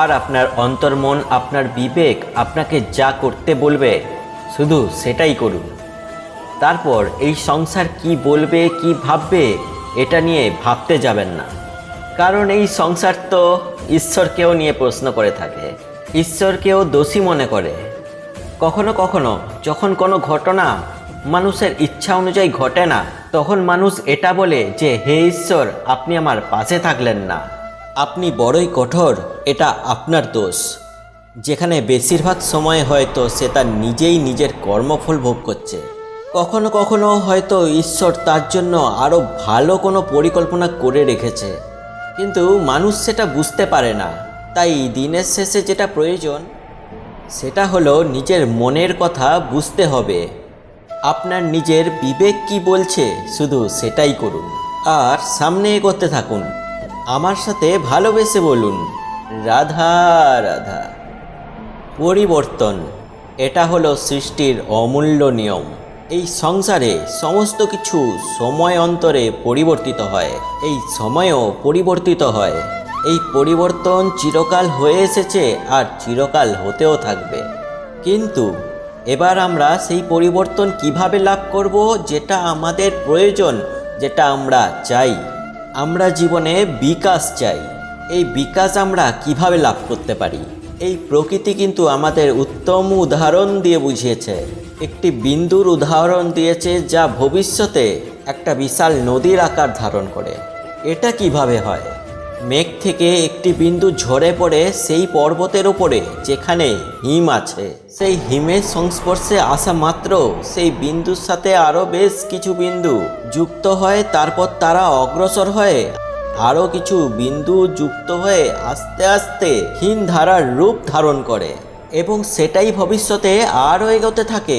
আর আপনার অন্তর্মন, আপনার বিবেক আপনাকে যা করতে বলবে, শুধু সেটাই করুন। তারপর এই সংসার কি বলবে, কি ভাববে, এটা নিয়ে ভাবতে যাবেন না। কারণ এই সংসার তো ঈশ্বরকেও নিয়ে প্রশ্ন করে থাকে, ঈশ্বরকেও দোষী মনে করে। কখনো কখনো যখন কোনো ঘটনা মানুষের ইচ্ছা অনুযায়ী ঘটে না, তখন মানুষ এটা বলে যে, হে ঈশ্বর, আপনি আমার পাশে থাকলেন না। আপনি বড়ই কঠোর, এটা আপনার দোষ। যেখানে বেশিরভাগ সময় হয়তো সে তার নিজেই নিজের কর্মফল ভোগ করছে। কখনো কখনো হয়তো ঈশ্বর তার জন্য আরও ভালো কোনো পরিকল্পনা করে রেখেছে। কিন্তু মানুষ সেটা বুঝতে পারে না। তাই দিনের শেষে যেটা প্রয়োজন, সেটা হলো নিজের মনের কথা বুঝতে হবে। আপনার নিজের বিবেক কি বলছে, শুধু সেটাই করুন। আর সামনে এগোতে থাকুন। আমার সাথে ভালোবেসে বলুন। রাধা রাধা। পরিবর্তন, এটা হলো সৃষ্টির অমূল্য নিয়ম। এই সংসারে সমস্ত কিছু সময় অন্তরে পরিবর্তিত হয়। এই সময়ও পরিবর্তিত হয়। এই পরিবর্তন চিরকাল হয়ে এসেছে আর চিরকাল হতেও থাকবে। কিন্তু এবার আমরা সেই পরিবর্তন কীভাবে লাভ করব, যেটা আমাদের প্রয়োজন, যেটা আমরা চাই? আমরা জীবনে বিকাশ চাই। এই বিকাশ আমরা কীভাবে লাভ করতে পারি? এই প্রকৃতি কিন্তু আমাদের উত্তম উদাহরণ দিয়ে বুঝিয়েছে। একটি বিন্দুর উদাহরণ দিয়েছে যা ভবিষ্যতে একটা বিশাল নদীর আকার ধারণ করে। এটা কীভাবে হয়? মেঘ থেকে একটি বিন্দু ঝরে পড়ে সেই পর্বতের ওপরে যেখানে হিম আছে। সেই হিমের সংস্পর্শে আসা মাত্র সেই বিন্দুর সাথে আরও বেশ কিছু বিন্দু যুক্ত হয়, তারপর তারা অগ্রসর হয়ে আরও কিছু বিন্দু যুক্ত হয়ে আস্তে আস্তে হিম ধারার রূপ ধারণ করে এবং সেটাই ভবিষ্যতে আরও এগোতে থাকে।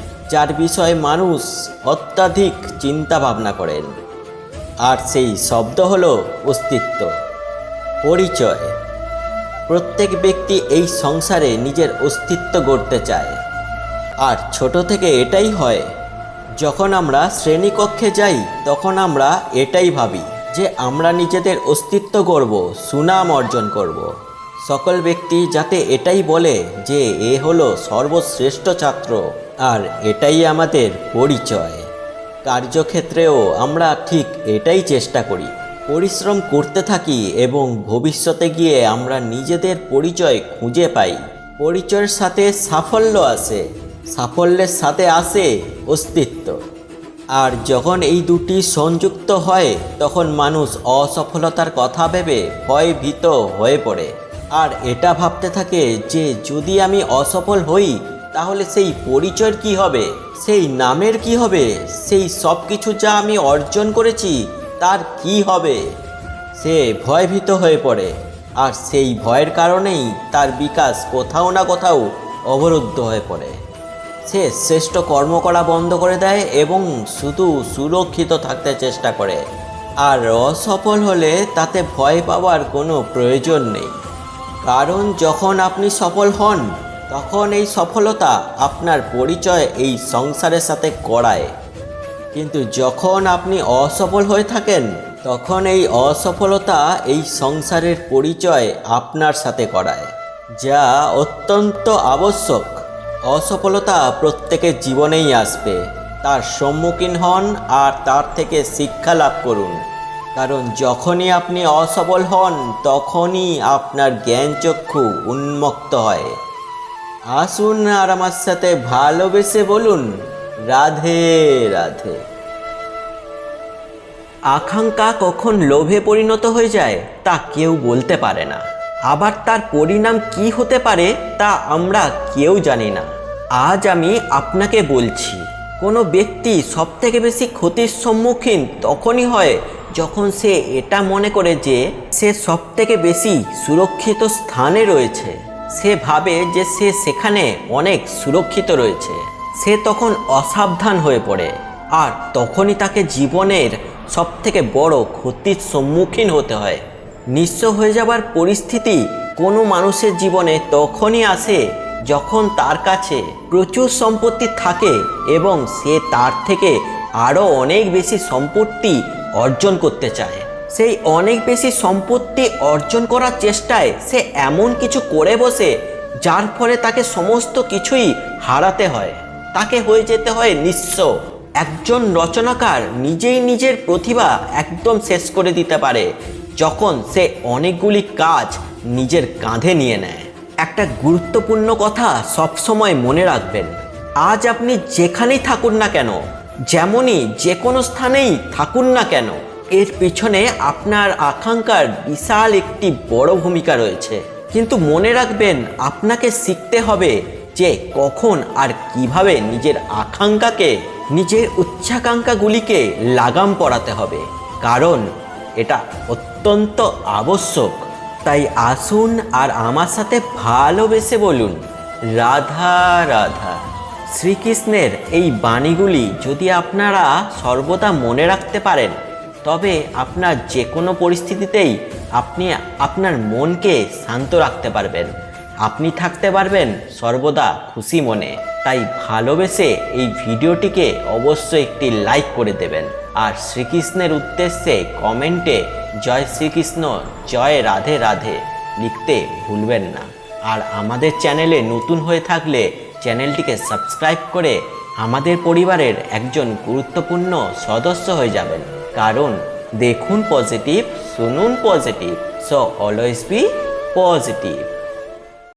যার বিষয়ে মানুষ অত্যাধিক চিন্তা ভাবনা করেন। আর সেই শব্দ হলো অস্তিত্ব, পরিচয়। প্রত্যেক ব্যক্তি এই সংসারে নিজের অস্তিত্ব গড়তে চায়। আর ছোট থেকে এটাই হয়, যখন আমরা শ্রেণীকক্ষে যাই, তখন আমরা এটাই ভাবি যে আমরা নিজেদের অস্তিত্ব গড়ব, সুনাম অর্জন করব। সকল ব্যক্তি যাতে এটাই বলে যে এ হলো সর্বশ্রেষ্ঠ ছাত্র আর এটাই আমাদের পরিচয়। কার্যক্ষেত্রেও আমরা ঠিক এটাই চেষ্টা করি। পরিশ্রম করতে থাকি এবং ভবিষ্যতে গিয়ে আমরা নিজেদের পরিচয় খুঁজে পাই। পরিচয়ের সাথে সাফল্য আসে, সাফল্যের সাথে আসে অস্তিত্ব। আর যখন এই দুটি সংযুক্ত হয়, তখন মানুষ অসফলতার কথা ভেবে ভয়ভীত হয়ে পড়ে। আর এটা ভাবতে থাকে যে যদি আমি অসফল হই, তাহলে সেই পরিচয়ের কি হবে? সেই নামের কি হবে? সেই সব কিছু যা আমি অর্জন করেছি, তার কি হবে? সে ভয়ভীত হয়ে পড়ে। আর সেই ভয়ের কারণেই তার বিকাশ কোথাও না কোথাও অবরুদ্ধ হয়ে পড়ে। সে শ্রেষ্ঠ কর্ম করা বন্ধ করে দেয় এবং শুধু সুরক্ষিত থাকতে চেষ্টা করে। আর অসফল হলে তাতে ভয় পাওয়ার কোনো প্রয়োজন নেই। কারণ যখন আপনি সফল হন, তখন এই সফলতা আপনার পরিচয় এই সংসারের সাথে করায় কিন্তু যখন আপনি অসফল হয়ে থাকেন, তখন এই অসফলতা এই সংসারের পরিচয় আপনার সাথে করায় যা অত্যন্ত আবশ্যক। অসফলতা প্রত্যেকের জীবনেই আসবে, তার সম্মুখীন হন আর তার থেকে শিক্ষা লাভ করুন। কারণ যখনই আপনি অসফল হন, তখনই আপনার জ্ঞানচক্ষু উন্মুক্ত হয়। আসুন আর আমার সাথে ভালোবেসে বলুন, রাধে রাধে। আকাঙ্ক্ষা কখন লোভে পরিণত হয়ে যায়, তা কেউ বলতে পারে না। আবার তার পরিণাম কি হতে পারে, তা আমরা কেউ জানি না। আজ আমি আপনাকে বলছি, কোনো ব্যক্তি সবথেকে বেশি ক্ষতির সম্মুখীন তখনই হয় যখন সে এটা মনে করে যে সে সবথেকে বেশি সুরক্ষিত স্থানে রয়েছে, সে ভাবে যে সে সেখানে অনেক সুরক্ষিত রয়েছে। সে তখন অসাবধান হয়ে পড়ে আর তখনই তাকে জীবনের সবথেকে বড় ক্ষতির সম্মুখীন হতে হয়। নিঃস্ব হয়ে যাবার পরিস্থিতি কোনো মানুষের জীবনে তখনই আসে যখন তার কাছে প্রচুর সম্পত্তি থাকে এবং সে তার থেকে আরও অনেক বেশি সম্পত্তি অর্জন করতে চায়। সেই অনেক বেশি সম্পত্তি অর্জন করার চেষ্টায় সে এমন কিছু করে বসে, যার ফলে তাকে সমস্ত কিছুই হারাতে হয়। তাকে হয়ে যেতে হয় নিঃস্ব। একজন রচনাকার নিজেই নিজের প্রতিভা একদম শেষ করে দিতে পারে, যখন সে অনেকগুলি কাজ নিজের কাঁধে নিয়ে নেয়। একটা গুরুত্বপূর্ণ কথা সবসময় মনে রাখবেন, আজ আপনি যেখানেই থাকুন না কেন যেমনই যে কোনো স্থানেই থাকুন না কেন, এর পিছনে আপনার আকাঙ্ক্ষার বিশাল একটি বড় ভূমিকা রয়েছে। কিন্তু মনে রাখবেন, আপনাকে শিখতে হবে যে কখন আর কীভাবে নিজের আকাঙ্ক্ষাকে, নিজের উচ্চাকাঙ্ক্ষাগুলিকে লাগাম পড়াতে হবে। কারণ এটা অত্যন্ত আবশ্যক। তাই আসুন আর আমার সাথে ভালোবেসে বলুন, রাধা রাধা। শ্রীকৃষ্ণের এই বাণীগুলি যদি আপনারা সর্বদা মনে রাখতে পারেন, তবে আপনার যে কোনো পরিস্থিতিতেই আপনি আপনার মনকে শান্ত রাখতে পারবেন। আপনি থাকতে পারবেন সর্বদা খুশি মনে। তাই ভালোবেসে এই ভিডিওটিকে অবশ্যই একটি লাইক করে দেবেন। আর শ্রীকৃষ্ণের উদ্দেশ্যে কমেন্টে জয় শ্রীকৃষ্ণ, জয় রাধে রাধে লিখতে ভুলবেন না। আর আমাদের চ্যানেলে নতুন হয়ে থাকলে চ্যানেলটিকে সাবস্ক্রাইব করে আমাদের পরিবারের একজন গুরুত্বপূর্ণ সদস্য হয়ে যাবেন। কারণ দেখুন পজিটিভ শুনুন positive so always be positive